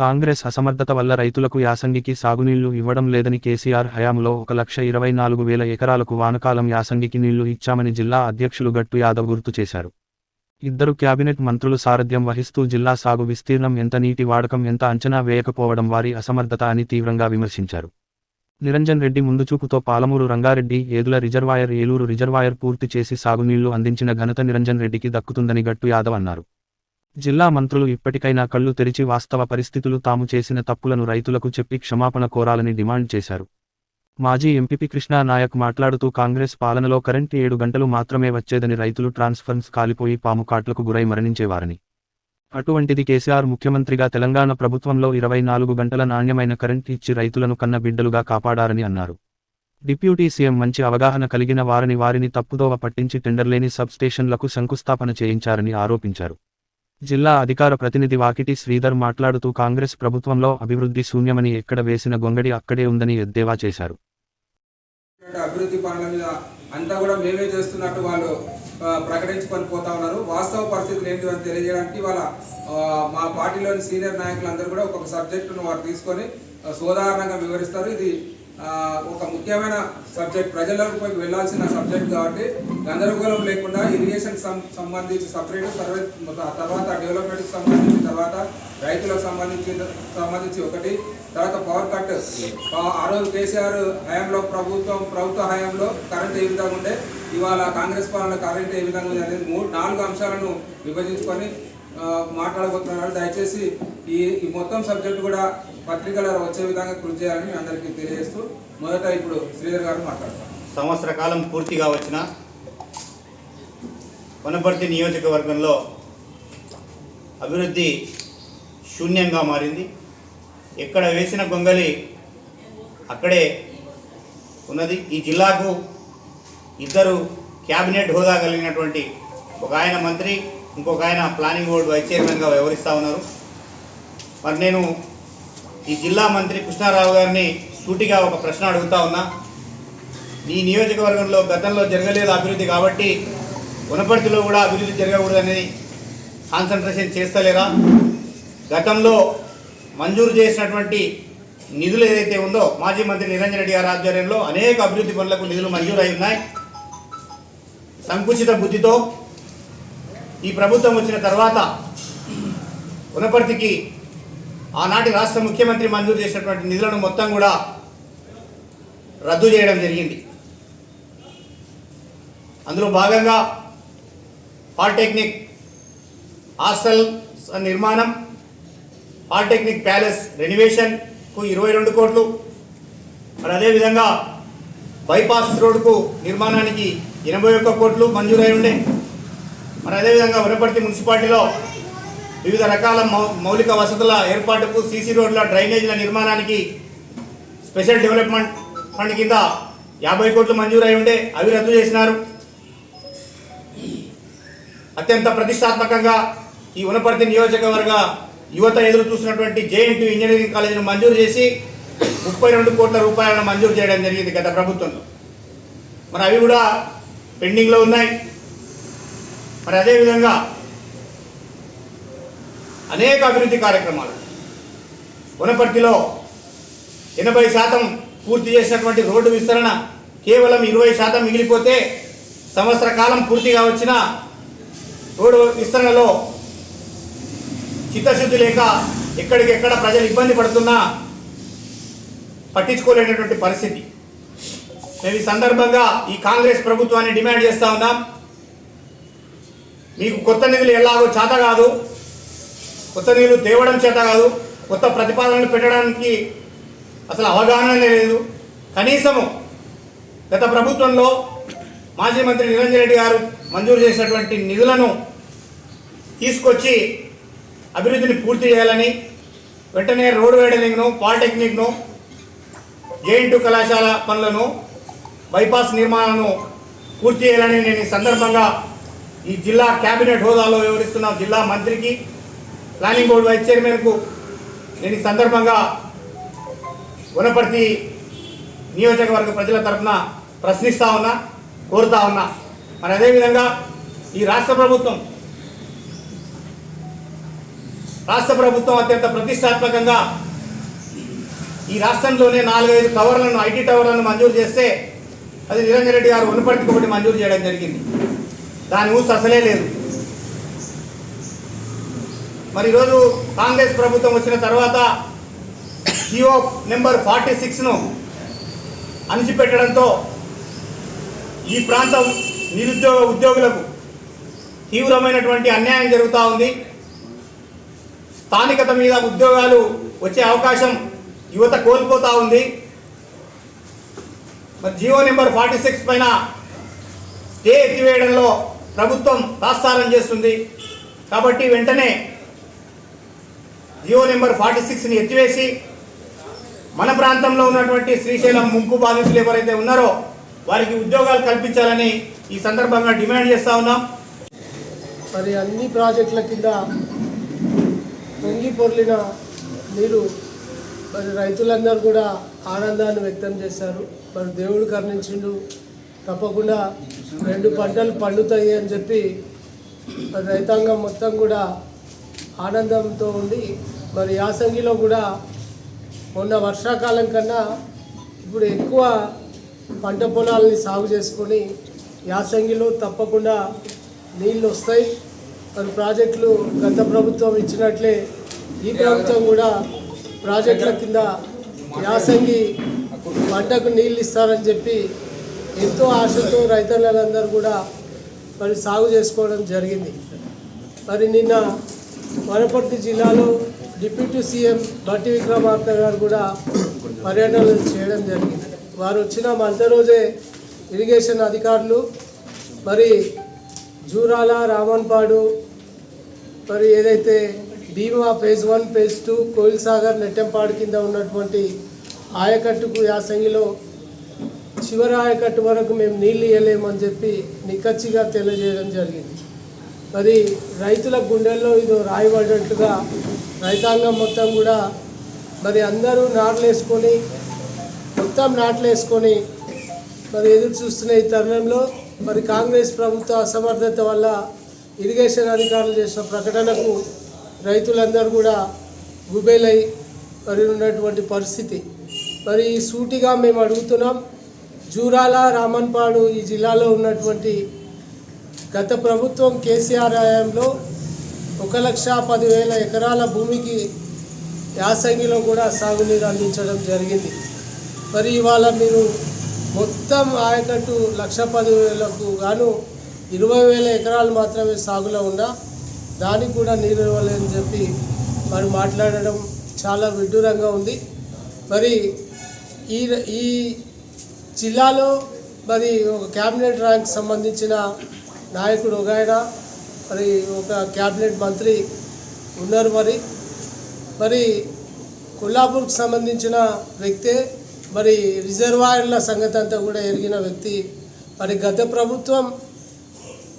కాంగ్రెస్ అసమర్థత వల్ల రైతులకు యాసంగికి సాగునీళ్ళు ఇవ్వడం లేదని కేసీఆర్ హయాంలో ఒక లక్ష ఇరవై నాలుగు వేల ఎకరాలకు వానకాలం యాసంగికి నీళ్ళు ఇచ్చామని జిల్లా అధ్యక్షులు గట్టు యాదవ్ గుర్తు చేశారు. ఇద్దరు క్యాబినెట్ మంత్రులు సారథ్యం వహిస్తూ జిల్లా సాగు విస్తీర్ణం ఎంత నీటి వాడకం ఎంత అంచనా వేయకపోవడం వారి అసమర్థత అని తీవ్రంగా విమర్శించారు. నిరంజన్ రెడ్డి ముందుచూపుతో పాలమూరు రంగారెడ్డి ఏదుల రిజర్వాయర్ ఏలూరు రిజర్వాయర్ పూర్తి చేసి సాగునీళ్ళు అందించిన ఘనత నిరంజన్ రెడ్డికి దక్కుతుందని గట్టు యాదవ్ అన్నారు. జిల్లా మంత్రులు ఇప్పటికైనా కళ్ళు తెరిచి వాస్తవ పరిస్థితులు తాము చేసిన తప్పులను రైతులకు చెప్పి క్షమాపణ కోరాలని డిమాండ్ చేశారు. మాజీ ఎంపీపీ కృష్ణా నాయక్ మాట్లాడుతూ కాంగ్రెస్ పాలనలో కరెంటు ఏడు గంటలు మాత్రమే వచ్చేదని రైతులు ట్రాన్స్ఫర్మ్స్ కాలిపోయి పాము కాట్లకు గురై మరణించేవారని. అటువంటిది కేసీఆర్ ముఖ్యమంత్రిగా తెలంగాణ ప్రభుత్వంలో ఇరవై నాలుగు గంటల నాణ్యమైన కరెంట్ ఇచ్చి రైతులను కన్న బిడ్డలుగా కాపాడారని అన్నారు. డిప్యూటీ సీఎం మంచి అవగాహన కలిగిన వారిని వారిని తప్పుదోవ పట్టించి టెండర్లేని సబ్ స్టేషన్లకు శంకుస్థాపన చేయించారని ఆరోపించారు. జిల్లా అధికార ప్రతినిధి వాకిటి శ్రీధర్ మాట్లాడుతూ కాంగ్రెస్ ప్రభుత్వంలో అభివృద్ధి శూన్యమని ఎక్కడ వేసిన గొంగడి అక్కడే ఉందని ఎద్దేవా చేశారు. అభివృద్ధి పనుల మీద అంతా కూడా మేమే చేస్తున్నట్టు వాళ్ళు ప్రకటించుకొని పోతా ఉన్నారు. వాస్తవ పరిస్థితులు ఏంటి అని తెలియజేయడానికి వాళ్ళ మా పార్టీలోని సీనియర్ నాయకులందరూ కూడా ఒక్కొక్క సబ్జెక్టును వారు తీసుకొని సాధారణంగా సోదాహరణంగా వివరిస్తారు. ఇది ఒక ముఖ్యమైన సబ్జెక్ట్ ప్రజలకు పోయి వెళ్ళాల్సిన సబ్జెక్ట్ కాబట్టి గందరగోళం లేకుండా ఇరిగేషన్ సంబంధించి సపరేట్ సర్వే తర్వాత డెవలప్మెంట్కి సంబంధించి తర్వాత రైతులకు సంబంధించి సంబంధించి ఒకటి తర్వాత పవర్ కట్. ఆ- ఆ రోజు కేసీఆర్ హయాంలో ప్రభుత్వం ప్రభుత్వ హయాంలో కరెంట్ ఏ విధంగా ఉండే ఇవాళ కాంగ్రెస్ పాలన కరెంట్ ఏ విధంగా ఉంది అనేది మూడు నాలుగు అంశాలను విభజించుకొని ఆ, మాట్లాడబోతున్నారు దయచేసి ఈ ఈ మొత్తం సబ్జెక్టు కూడా పత్రికల వచ్చే విధంగా కృషి చేయాలని అందరికీ తెలియజేస్తూ మొదట ఇప్పుడు శ్రీధర్ గారు మాట్లాడతారు. సంవత్సర కాలం పూర్తిగా వచ్చిన వనపర్తి నియోజకవర్గంలో అభివృద్ధి శూన్యంగా మారింది. ఎక్కడ వేసిన గొంగలి అక్కడే ఉన్నది. ఈ జిల్లాకు ఇద్దరు క్యాబినెట్ హోదా కలిగినటువంటి ఒక ఆయన మంత్రి ఇంకొక ఆయన ప్లానింగ్ బోర్డు వైస్ చైర్మన్గా వ్యవహరిస్తూ ఉన్నారు. మరి నేను ఈ జిల్లా మంత్రి కృష్ణారావు గారిని సూటిగా ఒక ప్రశ్న అడుగుతా ఉన్నా. ఈ నియోజకవర్గంలో గతంలో జరగలేదు అభివృద్ధి కాబట్టి వనపర్తిలో కూడా అభివృద్ధి జరగకూడదనేది కాన్సన్ట్రేషన్ చేస్తలేరా? గతంలో మంజూరు చేసినటువంటి నిధులు ఏదైతే ఉందో మాజీ మంత్రి నిరంజన్ రెడ్డి గారి ఆధ్వర్యంలో అనేక అభివృద్ధి పనులకు నిధులు మంజూరు అయి ఉన్నాయి. సంకుచిత బుద్ధితో ఈ ప్రభుత్వం వచ్చిన తర్వాత ఉన్నప్పటికీ ఆనాటి రాష్ట్ర ముఖ్యమంత్రి మంజూరు చేసినటువంటి నిధులను మొత్తం కూడా రద్దు చేయడం జరిగింది. అందులో భాగంగా పాలిటెక్నిక్ హాస్టల్ నిర్మాణం పాలిటెక్నిక్ ప్యాలెస్ రెనివేషన్కు ఇరవై రెండు కోట్లు మరి అదేవిధంగా బైపాస్ రోడ్కు నిర్మాణానికి ఎనభై ఒక్క కోట్లు మంజూరై ఉండే. మరి అదేవిధంగా వనపర్తి మున్సిపాలిటీలో వివిధ రకాల మౌ- మౌలిక వసతుల ఏర్పాటుకు సీసీ రోడ్ల డ్రైనేజీల నిర్మాణానికి స్పెషల్ డెవలప్మెంట్ ఫండ్ కింద యాభై కోట్లు మంజూరై ఉండే అవి రద్దు చేసినారు. అత్యంత ప్రతిష్టాత్మకంగా ఈ ఉనపర్తి నియోజకవర్గ యువత ఎదురు చూసినటువంటి జేఎన్టీ ఇంజనీరింగ్ కాలేజీని మంజూరు చేసి ముప్పై రెండు కోట్ల రూపాయలను మంజూరు చేయడం జరిగింది గత ప్రభుత్వంలో. మరి అవి కూడా పెండింగ్లో ఉన్నాయి. మరి అదేవిధంగా అనేక అభివృద్ధి కార్యక్రమాలు. వనపర్తిలో ఎనభై శాతం పూర్తి చేసినటువంటి రోడ్డు విస్తరణ కేవలం ఇరవై శాతం మిగిలిపోతే సంవత్సర కాలం పూర్తిగా వచ్చిన రోడ్డు విస్తరణలో చిత్తశుద్ధి లేక ఎక్కడికెక్కడ ప్రజలు ఇబ్బంది పడుతున్నా పట్టించుకోలేనటువంటి పరిస్థితి. మేము ఈ సందర్భంగా ఈ కాంగ్రెస్ ప్రభుత్వాన్ని డిమాండ్ చేస్తూ ఉన్నాం. మీకు కొత్త నిధులు ఎలాగో చేత కాదు. కొత్త నిధులు తేవడం చేత కాదు. కొత్త ప్రతిపాదనలు పెట్టడానికి అసలు అవగాహన లేదు. కనీసము గత ప్రభుత్వంలో మాజీ మంత్రి నిరంజన్ రెడ్డి గారు మంజూరు చేసినటువంటి నిధులను తీసుకొచ్చి అభివృద్ధిని పూర్తి చేయాలని వెంటనే రోడ్ వేడలింగ్ను పాలిటెక్నిక్ను జేఎన్టు కళాశాల పనులను బైపాస్ నిర్మాణాలను పూర్తి చేయాలని నేను ఈ సందర్భంగా ఈ జిల్లా కేబినెట్ హోదాలో వివరిస్తున్న జిల్లా మంత్రికి ప్లానింగ్ బోర్డు వైస్ చైర్మన్కు నేను ఈ సందర్భంగా వనపర్తి నియోజకవర్గ ప్రజల తరఫున ప్రశ్నిస్తా ఉన్నా కోరుతా ఉన్నా. మరి అదేవిధంగా ఈ రాష్ట్ర ప్రభుత్వం రాష్ట్ర ప్రభుత్వం అత్యంత ప్రతిష్టాత్మకంగా ఈ రాష్ట్రంలోనే నాలుగైదు టవర్లను ఐటీ టవర్లను మంజూరు చేస్తే అది నిరంజన్ రెడ్డి గారు ఉన్నపటికి ఒకటి మంజూరు చేయడం జరిగింది. దాని ఊసు అసలే లేదు. మరి ఈరోజు కాంగ్రెస్ ప్రభుత్వం వచ్చిన తర్వాత జియో నెంబర్ ఫార్టీ సిక్స్ను అణిచిపెట్టడంతో ఈ ప్రాంతం నిరుద్యోగ ఉద్యోగులకు తీవ్రమైనటువంటి అన్యాయం జరుగుతూ ఉంది. స్థానికత మీద ఉద్యోగాలు వచ్చే అవకాశం యువత కోల్పోతూ ఉంది. మరి జియో నెంబర్ ఫార్టీ సిక్స్ పైన స్టే ఎత్తివేయడంలో ప్రభుత్వం తాస్తారం చేస్తుంది. కాబట్టి వెంటనే జియో నెంబర్ ఫార్టీ సిక్స్ని ఎత్తివేసి మన ప్రాంతంలో ఉన్నటువంటి శ్రీశైలం ముంపు బాధితులు ఎవరైతే ఉన్నారో వారికి ఉద్యోగాలు కల్పించాలని ఈ సందర్భంగా డిమాండ్ చేస్తా ఉన్నాం. మరి అన్ని ప్రాజెక్టుల కింద పొంగి పొర్లిన నీరు మరి రైతులందరూ కూడా ఆనందాన్ని వ్యక్తం చేశారు. మరి దేవుడు కరుణించిండు. తప్పకుండా రెండు పంటలు పండుతాయి అని చెప్పి రైతాంగం మొత్తం కూడా ఆనందంతో ఉండి మరి యాసంగిలో కూడా మొన్న వర్షాకాలం కన్నా ఇప్పుడు ఎక్కువ పంట పొలాలని సాగు చేసుకొని యాసంగిలో తప్పకుండా నీళ్ళు వస్తాయి. మరి ప్రాజెక్టులు గత ప్రభుత్వం ఇచ్చినట్లే ఈ ప్రభుత్వం కూడా ప్రాజెక్టుల కింద యాసంగి పంటకు నీళ్ళు ఇస్తారని చెప్పి ఎంతో ఆశతో రైతులందరూ కూడా మరి సాగు చేసుకోవడం జరిగింది. మరి నిన్న వనపర్తి జిల్లాలో డిప్యూటీ సీఎం బట్టి విక్రమార్క గారు కూడా పర్యటనలు చేయడం జరిగింది. వారు వచ్చిన మధ్య రోజే ఇరిగేషన్ అధికారులు మరి జూరాల రామన్పాడు మరి ఏదైతే Bhima phase one phase two Koil Sagar Nettempadu కింద ఉన్నటువంటి ఆయకట్టుకు యాసంగిలో శివరాయకట్టు వరకు మేము నీళ్ళు ఇవ్వలేమని చెప్పి నిక్కచ్చిగా తెలియజేయడం జరిగింది. మరి రైతుల గుండెల్లో ఇది రాయబడినట్లుగా రైతాంగం మొత్తం కూడా మరి అందరూ నాట్లేసుకొని మొత్తం నాట్లు వేసుకొని మరి ఎదురు చూస్తున్న ఈ తరుణంలో మరి కాంగ్రెస్ ప్రభుత్వ అసమర్థత వల్ల ఇరిగేషన్ అధికారులు చేసిన ప్రకటనకు రైతులందరూ కూడా గుబేలై మరి ఉన్నటువంటి పరిస్థితి. మరి ఈ సూటిగా మేము అడుగుతున్నాం జూరాల రామన్పాడు ఈ జిల్లాలో ఉన్నటువంటి గత ప్రభుత్వం కేసీఆర్ హయాంలో ఒక లక్ష పదివేల ఎకరాల భూమికి యాసంగిలో కూడా సాగునీరు అందించడం జరిగింది. మరి ఇవాళ మీరు మొత్తం ఆయకట్టు లక్ష పదివేలకు గాను ఇరవై వేల ఎకరాలు మాత్రమే సాగులో ఉన్నా దానికి కూడా నీరు ఇవ్వలేదని చెప్పి మరి మాట్లాడడం చాలా విడ్డూరంగా ఉంది. మరి ఈ ఈ జిల్లాలో మరి ఒక క్యాబినెట్ ర్యాంక్ సంబంధించిన నాయకుడు ఒక ఆయన మరి ఒక క్యాబినెట్ మంత్రి ఉన్నారు మరి. మరి కొల్లాపూర్కి సంబంధించిన వ్యక్తే మరి రిజర్వాయర్ల సంగతి అంతా కూడా ఎరిగిన వ్యక్తి. మరి గత ప్రభుత్వం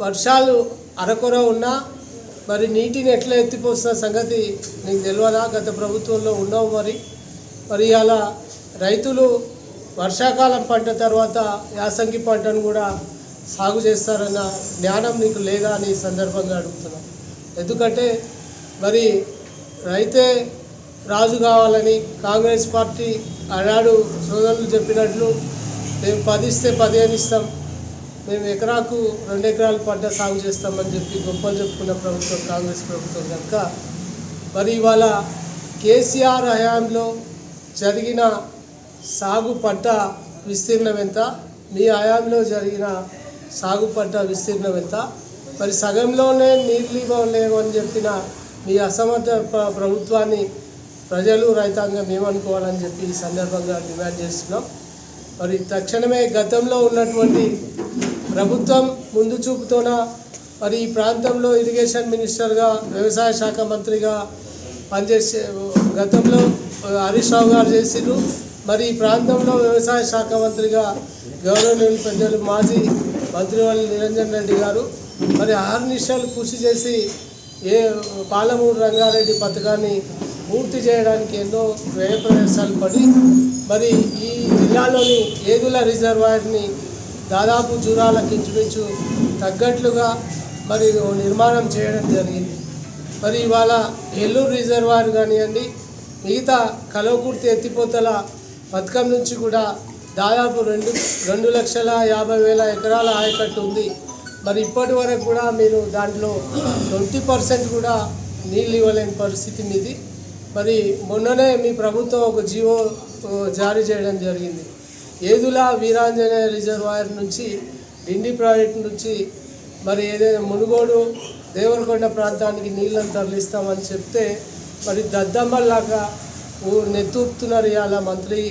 వర్షాలు అరకొర ఉన్నా మరి నీటిని ఎట్లా ఎత్తిపోస్తున్న సంగతి నీకు తెలియదా గత ప్రభుత్వంలో ఉన్నావు మరి. మరి అలా రైతులు వర్షాకాలం పంట తర్వాత యాసంగి పంటను కూడా సాగు చేస్తారన్న జ్ఞానం నీకు లేదా అని సందర్భంగా అడుగుతున్నాం. ఎందుకంటే మరి రైతే రాజు కావాలని కాంగ్రెస్ పార్టీ ఆనాడు సోదరులు చెప్పినట్లు మేము పదిస్తే పదిహేను ఇస్తాం మేము ఎకరాకు రెండు ఎకరాల పంట సాగు చేస్తామని చెప్పి గొప్పలు చెప్పుకున్న ప్రభుత్వం కాంగ్రెస్ ప్రభుత్వం కనుక మరి ఇవాళ కేసీఆర్ హయాంలో జరిగిన సాగు పంట విస్తీర్ణం ఎంత మీ హయాంలో జరిగిన సాగు పంట విస్తీర్ణం ఎంత మరి సగంలోనే నీళ్ళు ఇవ్వలేము అని చెప్పిన మీ అసమర్థ ప్రభుత్వాన్ని ప్రజలు రైతాంగం ఏమనుకోవాలని చెప్పి ఈ సందర్భంగా డిమాండ్ చేస్తున్నాం. మరి తక్షణమే గతంలో ఉన్నటువంటి ప్రభుత్వం ముందు చూపుతోన మరి ఈ ప్రాంతంలో ఇరిగేషన్ మినిస్టర్గా వ్యవసాయ శాఖ మంత్రిగా పనిచేసే గతంలో హరీష్ రావు గారు చేసిండ్రు. మరి ఈ ప్రాంతంలో వ్యవసాయ శాఖ మంత్రిగా గౌరవనీయులు పెద్దలు మాజీ మంత్రివర్యులు నిరంజన్ రెడ్డి గారు మరి ఆర్నిషాలు కృషి చేసి ఏ పాలమూరు రంగారెడ్డి పథకాన్ని పూర్తి చేయడానికి ఎన్నో వ్యయ ప్రయాసాలు పడి మరి ఈ జిల్లాలోని ఏదుల రిజర్వాయర్ని దాదాపు జూరాలకు ఇంచుమించు తగ్గట్లుగా మరి నిర్మాణం చేయడం జరిగింది. మరి ఇవాళ ఎల్లూరు రిజర్వాయర్ కానివ్వండి మిగతా కలవకుర్తి ఎత్తిపోతల పథకం నుంచి కూడా దాదాపు రెండు రెండు లక్షల యాభై వేల ఎకరాల ఆయకట్టు ఉంది. మరి ఇప్పటి వరకు కూడా మీరు దాంట్లో ట్వంటీ పర్సెంట్ కూడా నీళ్ళు ఇవ్వలేని పరిస్థితి మీది. మరి మొన్ననే మీ ప్రభుత్వం ఒక జీవో జారీ చేయడం జరిగింది. ఏదుల వీరాంజనేయ రిజర్వాయర్ నుంచి డిండి ప్రాజెక్ట్ నుంచి మరి ఏదైనా మునుగోడు దేవరకొండ ప్రాంతానికి నీళ్ళని తరలిస్తామని చెప్తే మరి దద్దమ్మల్లాగా నెత్తూపుతున్నారు ఇవాళ మంత్రి.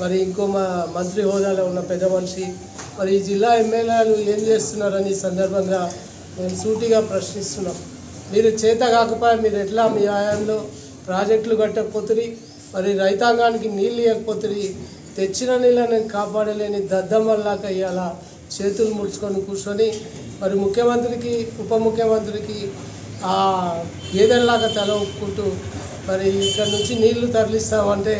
మరి ఇంకో మా మంత్రి హోదాలో ఉన్న పెద్ద మనిషి. మరి ఈ జిల్లా ఎమ్మెల్యేలు ఏం చేస్తున్నారని సందర్భంగా మేము సూటిగా ప్రశ్నిస్తున్నాం. మీరు చేత కాకపోయా మీరు ఎట్లా మీ ఆయంలో ప్రాజెక్టులు కట్టకపోతుంది మరి రైతాంగానికి నీళ్ళు ఇవ్వకపోతుంది తెచ్చిన నీళ్ళని కాపాడలేని దద్దమ్మల్లాక ఇవాళ చేతులు ముడుచుకొని కూర్చొని మరి ముఖ్యమంత్రికి ఉప ముఖ్యమంత్రికి ఆ గేదెల్లాగా తల ఒప్పుకుంటూ మరి ఇక్కడ నుంచి నీళ్ళు తరలిస్తామంటే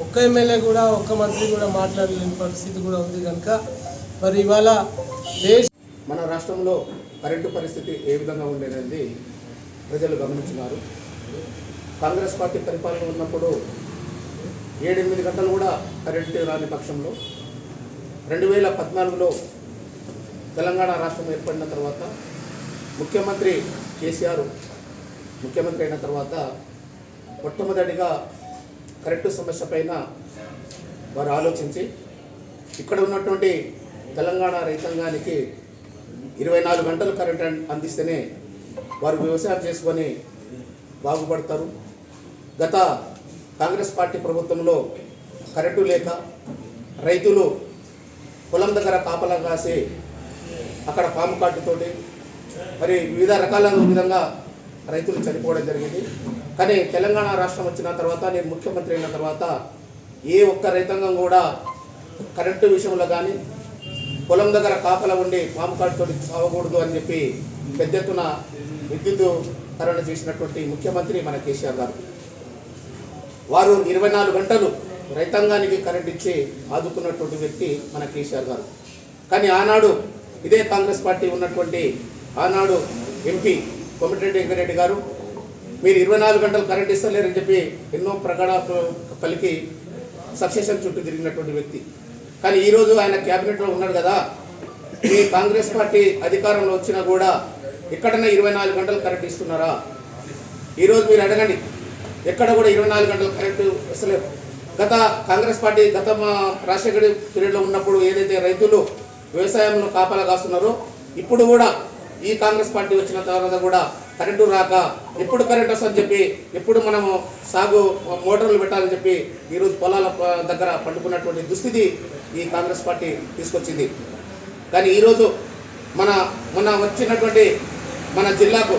ఒక్క ఎమ్మెల్యే కూడా ఒక్క మంత్రి కూడా మాట్లాడలేని పరిస్థితి కూడా ఉంది కనుక మరి ఇవాళ దేశ మన రాష్ట్రంలో కరెంటు పరిస్థితి ఏ విధంగా ఉండేది ప్రజలు గమనించున్నారు కాంగ్రెస్ పార్టీ పరిపాలన ఉన్నప్పుడు ఏడెనిమిది గంటలు కూడా కరెంటు రాని పక్షంలో రెండు వేల పద్నాలుగులో తెలంగాణ రాష్ట్రం ఏర్పడిన తర్వాత ముఖ్యమంత్రి కేసీఆర్ ముఖ్యమంత్రి అయిన తర్వాత మొట్టమొదటిగా కరెంటు సమస్య పైన వారు ఆలోచించి ఇక్కడ ఉన్నటువంటి తెలంగాణ రైతాంగానికి ఇరవై నాలుగు గంటలు కరెంట్ అందిస్తేనే వారు వ్యవసాయం చేసుకొని బాగుపడతారు. గత కాంగ్రెస్ పార్టీ ప్రభుత్వంలో కరెంటు లేక రైతులు పొలం దగ్గర కాపలా కాసి అక్కడ పాము కాటుతోటి మరి వివిధ రకాల విధంగా రైతులు చనిపోవడం జరిగింది. కానీ తెలంగాణ రాష్ట్రం వచ్చిన తర్వాత నేను ముఖ్యమంత్రి అయిన తర్వాత ఏ ఒక్క రైతాంగం కూడా కరెంటు విషయంలో కానీ పొలం దగ్గర కాపల ఉండి పాము కాటుతో సాగకూడదు అని చెప్పి పెద్ద ఎత్తున విద్యుత్తీకరణ చేసినటువంటి ముఖ్యమంత్రి మన కేసీఆర్ గారు. వారు ఇరవై నాలుగు గంటలు రైతాంగానికి కరెంట్ ఇచ్చి ఆదుకున్నటువంటి వ్యక్తి మన కేసీఆర్ గారు. కానీ ఆనాడు ఇదే కాంగ్రెస్ పార్టీ ఉన్నటువంటి ఆనాడు ఎంపీ కోమటిరెడ్డి వెంకరెడ్డి గారు మీరు ఇరవై నాలుగు గంటలు కరెంట్ ఇస్తలేరని చెప్పి ఎన్నో ప్రకటన పలికి సబ్స్టేషన్ చుట్టూ తిరిగినటువంటి వ్యక్తి. కానీ ఈరోజు ఆయన క్యాబినెట్లో ఉన్నాడు కదా. మీ కాంగ్రెస్ పార్టీ అధికారంలో వచ్చినా కూడా ఎక్కడన్నా ఇరవై నాలుగు గంటలు కరెంట్ ఇస్తున్నారా? ఈరోజు మీరు అడగండి. ఎక్కడ కూడా ఇరవై నాలుగు గంటలు కరెంటు ఇస్తలేరు. గత కాంగ్రెస్ పార్టీ గత మా రాజశేఖర పీరియడ్లో ఉన్నప్పుడు ఏదైతే రైతులు వ్యవసాయంలో కాపలా కాస్తున్నారో ఇప్పుడు కూడా ఈ కాంగ్రెస్ పార్టీ వచ్చిన తర్వాత కూడా కరెంటు రాక ఎప్పుడు కరెంట్ వస్తుందని చెప్పి ఎప్పుడు మనము సాగు మోటార్లు పెట్టాలని చెప్పి ఈరోజు పొలాల దగ్గర పండుకున్నటువంటి దుస్థితి ఈ కాంగ్రెస్ పార్టీ తీసుకొచ్చింది. కానీ ఈరోజు మన మొన్న వచ్చినటువంటి మన జిల్లాకు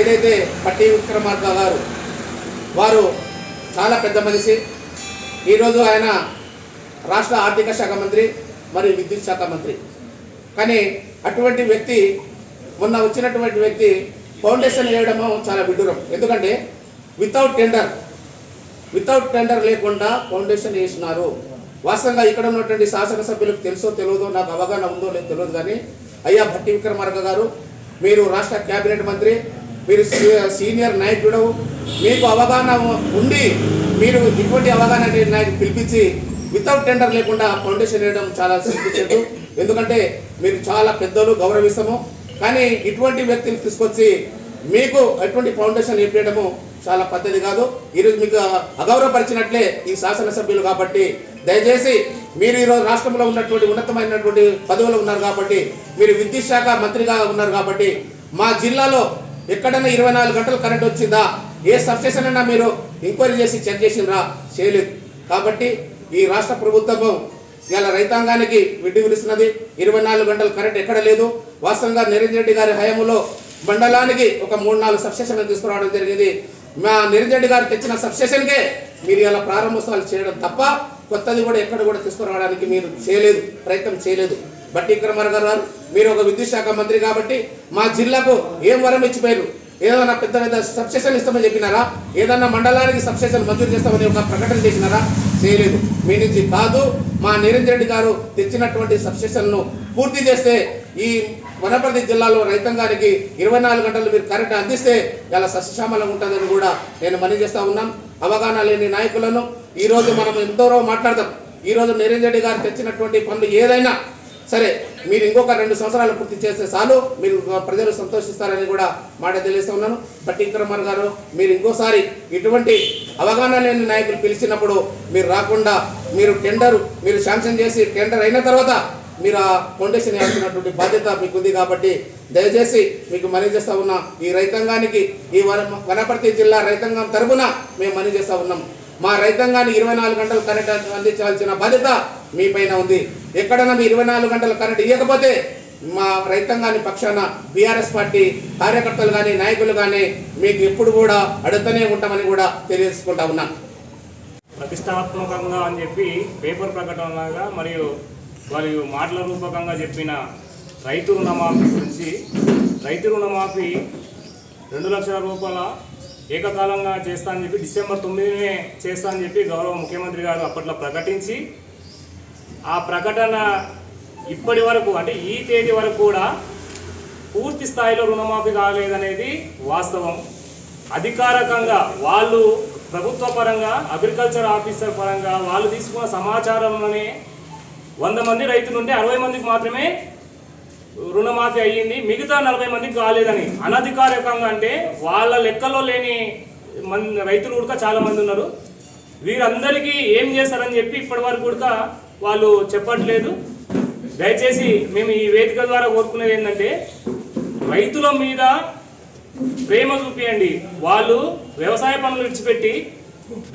ఏదైతే పట్టి విక్రమార్క గారు వారు చాలా పెద్ద మనిషి. ఈరోజు ఆయన రాష్ట్ర ఆర్థిక శాఖ మంత్రి మరియు విద్యుత్ శాఖ మంత్రి. కానీ అటువంటి వ్యక్తి మొన్న వచ్చినటువంటి వ్యక్తి ఫౌండేషన్ వేయడము చాలా విడ్డూరం. ఎందుకంటే వితౌట్ టెండర్ వితౌట్ టెండర్ లేకుండా ఫౌండేషన్ వేసినారు. వాస్తవంగా ఇక్కడ ఉన్నటువంటి శాసనసభ్యులకు తెలుసో తెలియదో నాకు అవగాహన ఉందో లేదో తెలియదు కానీ అయ్యా భట్టి విక్రమార్క గారు మీరు రాష్ట్ర కేబినెట్ మంత్రి మీరు సీనియర్ నాయకుడు మీకు అవగాహన ఉండి మీరు ఇటువంటి అవగాహన లేని పిలిపించి వితౌట్ టెండర్ లేకుండా ఫౌండేషన్ వేయడం చాలా సిగ్గుచేటు ఎందుకంటే మీరు చాలా పెద్దలు గౌరవిస్తాము. కానీ ఇటువంటి వ్యక్తిని తీసుకొచ్చి మీకు ఎటువంటి ఫౌండేషన్ వేయడము చాలా పద్ధతి కాదు. ఈరోజు మీకు అగౌరవపరిచినట్లే ఈ శాసనసభ్యులు కాబట్టి దయచేసి మీరు ఈరోజు రాష్ట్రంలో ఉన్నటువంటి ఉన్నతమైనటువంటి పదవులు ఉన్నారు కాబట్టి మీరు విద్యుత్ శాఖ మంత్రిగా ఉన్నారు కాబట్టి మా జిల్లాలో ఎక్కడైనా ఇరవై నాలుగు గంటలు కరెంట్ వచ్చిందా ఏ సబ్స్టేషన్ అయినా మీరు ఎంక్వైరీ చేసి చెక్ చేసిండ్రా చేయలేదు. కాబట్టి ఈ రాష్ట్ర ప్రభుత్వము ఇవాళ రైతాంగానికి విడ్డి విలుస్తున్నది. ఇరవై నాలుగు గంటలు కరెంట్ ఎక్కడ లేదు. వాస్తవంగా నిరంజన్ రెడ్డి గారి హయాంలో మండలానికి ఒక మూడు నాలుగు సబ్స్టేషన్లు తీసుకురావడం జరిగింది. మా నిరంజన్ రెడ్డి గారు తెచ్చిన సబ్స్టేషన్కే మీరు ఇలా ప్రారంభోత్సవాలు చేయడం తప్ప కొత్తది కూడా ఎక్కడ కూడా తీసుకురావడానికి మీరు చేయలేదు ప్రయత్నం చేయలేదు. బట్టి విక్రమార్ గారు మీరు ఒక విద్యుత్ శాఖ మంత్రి కాబట్టి మా జిల్లాకు ఏం వరం ఇచ్చిపోయారు ఏదైనా పెద్ద పెద్ద సబ్స్టేషన్లు ఇస్తామని చెప్పినారా? ఏదన్నా మండలానికి సబ్స్టేషన్ మంజూరు చేస్తామని ఒక ప్రకటన చేసినారా? చేయలేదు. మీ నుంచి కాదు మా నిరంజన్ రెడ్డి గారు తెచ్చినటువంటి సబ్స్టేషన్ను పూర్తి చేస్తే ఈ వనపర్తి జిల్లాలో రైతాంగానికి ఇరవై నాలుగు గంటలు మీరు కరెంట్ అందిస్తే ఇలా సస్యశ్యామలంగా ఉంటుందని కూడా నేను మనీ చేస్తా ఉన్నాం. అవగాహన లేని నాయకులను ఈరోజు మనం ఎంతో మాట్లాడదాం ఈరోజు నిరంజన్ రెడ్డి గారు తెచ్చినటువంటి పనులు ఏదైనా సరే మీరు ఇంకొక రెండు సంవత్సరాలు పూర్తి చేస్తే చాలు మీరు ప్రజలు సంతోషిస్తారని కూడా మాట తెలియస్తున్నాను బట్టి విక్రమర్ గారు మీరు ఇంకోసారి ఇటువంటి అవగాహన లేని నాయకులు పిలిచినప్పుడు మీరు రాకుండా మీరు టెండర్ మీరు శాంక్షన్ చేసి టెండర్ అయిన తర్వాత మీరు ఆ ఫౌండేషన్ వేయాల్సినటువంటి బాధ్యత మీకు ఉంది కాబట్టి దయచేసి మీకు మనీ చేస్తూ ఉన్నా. ఈ రైతాంగానికి ఈ వన- వనపర్తి జిల్లా రైతాంగం తరపున మేము మనీ చేస్తూ ఉన్నాం. మా రైతాంగాన్ని ఇరవై నాలుగు గంటలు కరెంట్ అందించాల్సిన బాధ్యత మీ పైన ఉంది. ఎక్కడైనా మీ ఇరవై నాలుగు గంటలు కరెంట్ ఇవ్వకపోతే మా రైతాంగాన్ని పక్షాన బీఆర్ఎస్ పార్టీ కార్యకర్తలు కానీ నాయకులు కానీ మీకు ఎప్పుడు కూడా అడుగుతూనే ఉంటామని కూడా తెలియజేసుకుంటా ఉన్నా. ప్రతిష్టాత్మకంగా అని చెప్పి పేపర్ ప్రకటనలాగా మరియు మరియు మాటల రూపకంగా చెప్పిన రైతు రుణమాఫీ గురించి రైతు రుణమాఫీ రెండు లక్షల రూపాయల ఏకకాలంగా చేస్తా అని చెప్పి డిసెంబర్ తొమ్మిదినే చేస్తా అని చెప్పి గౌరవ ముఖ్యమంత్రి గారు అప్పట్లో ప్రకటించి ఆ ప్రకటన ఇప్పటి వరకు అంటే ఈ తేదీ వరకు కూడా పూర్తి స్థాయిలో రుణమాఫీ కాలేదనేది వాస్తవం. అధికారికంగా వాళ్ళు ప్రభుత్వ పరంగా అగ్రికల్చర్ ఆఫీసర్ పరంగా వాళ్ళు తీసుకున్న సమాచారంలోనే వంద మంది రైతులు ఉంటే అరవై మందికి మాత్రమే రుణమాఫీ అయ్యింది మిగతా నలభై మందికి కాలేదని. అనధికారికంగా అంటే వాళ్ళ లెక్కలో లేని మంది రైతులు కూడా చాలామంది ఉన్నారు. వీరందరికీ ఏం చేస్తారని చెప్పి ఇప్పటి వరకు కూడా వాళ్ళు చెప్పట్లేదు. దయచేసి మేము ఈ వేదిక ద్వారా కోరుకునేది ఏంటంటే రైతుల మీద ప్రేమ చూపియండి. వాళ్ళు వ్యవసాయ పనులు విడిచిపెట్టి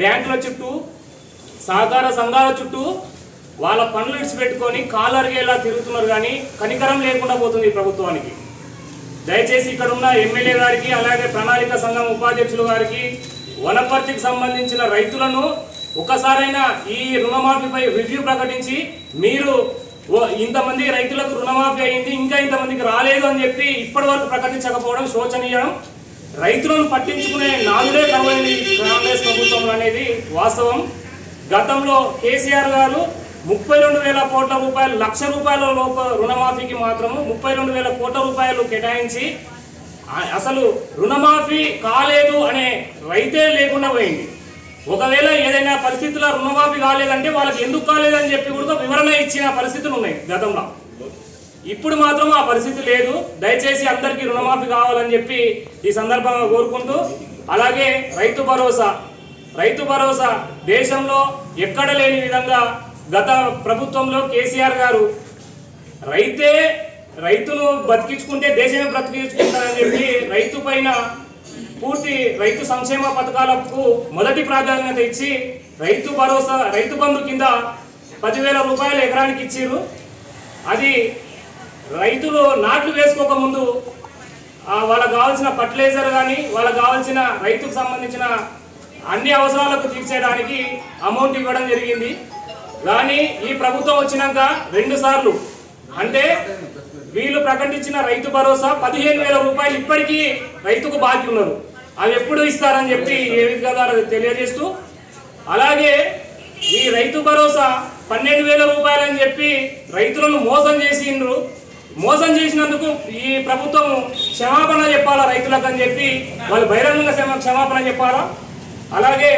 బ్యాంకుల చుట్టూ సహకార సంఘాల చుట్టూ వాళ్ళ పనులు విడిచిపెట్టుకొని కాలు అరిగేలా తిరుగుతున్నారు కానీ కనికరం లేకుండా పోతుంది ప్రభుత్వానికి. దయచేసి ఇక్కడ ఉన్న ఎమ్మెల్యే గారికి అలాగే ప్రణాళిక సంఘం ఉపాధ్యక్షులు గారికి వనపర్తికి సంబంధించిన రైతులను ఒకసారైనా ఈ రుణమాఫీపై రివ్యూ ప్రకటించి మీరు ఓ- ఇంతమంది రైతులకు రుణమాఫీ అయింది ఇంకా ఇంతమందికి రాలేదు అని చెప్పి ఇప్పటి వరకు ప్రకటించకపోవడం శోచనీయం. రైతులను పట్టించుకునే నాలుగే కరువైంది కాంగ్రెస్ ప్రభుత్వం అనేది వాస్తవం. గతంలో కేసీఆర్ గారు ముప్పై రెండు వేల కోట్ల రూపాయలు లక్ష రూపాయల లోపు రుణమాఫీకి మాత్రము ముప్పై రెండు వేల కోట్ల రూపాయలు కేటాయించి అసలు రుణమాఫీ కాలేదు అనే రైతే లేకుండా పోయింది. ఒకవేళ ఏదైనా పరిస్థితుల్లో రుణమాఫీ కాలేదంటే వాళ్ళకి ఎందుకు కాలేదని చెప్పి కూడా వివరణ ఇచ్చిన పరిస్థితులు ఉన్నాయి గతంలో. ఇప్పుడు మాత్రం ఆ పరిస్థితి లేదు. దయచేసి అందరికీ రుణమాఫీ కావాలని చెప్పి ఈ సందర్భంగా కోరుకుంటూ అలాగే రైతు భరోసా రైతు భరోసా దేశంలో ఎక్కడ లేని విధంగా గత ప్రభుత్వంలో కేసీఆర్ గారు రైతే రైతును బతికించుకుంటే దేశమే బ్రతికించుకుంటారని చెప్పి రైతు పైన పూర్తి రైతు సంక్షేమ పథకాలకు మొదటి ప్రాధాన్యత ఇచ్చి రైతు భరోసా రైతు బంధు కింద పదివేల రూపాయలు ఎకరానికి ఇచ్చిర్రు. అది రైతులు నాట్లు వేసుకోక ముందు వాళ్ళకు కావాల్సిన ఫర్టిలైజర్ కానీ వాళ్ళకు కావాల్సిన రైతుకు సంబంధించిన అన్ని అవసరాలకు తీర్చేయడానికి అమౌంట్ ఇవ్వడం జరిగింది. కానీ ఈ ప్రభుత్వం వచ్చినాక రెండు సార్లు అంటే వీళ్ళు ప్రకటించిన రైతు భరోసా పదిహేను వేల రూపాయలు ఇప్పటికీ రైతుకు బాకీ ఉన్నారు అవి ఎప్పుడు ఇస్తారని చెప్పి ఏ విధంగా తెలియజేస్తూ అలాగే ఈ రైతు భరోసా పన్నెండు వేల రూపాయలని చెప్పి రైతులను మోసం చేసిండ్రు. మోసం చేసినందుకు ఈ ప్రభుత్వం క్షమాపణ చెప్పాలా రైతులకు అని చెప్పి వాళ్ళు బహిరంగంగా క్షమాపణ చెప్పాలా? అలాగే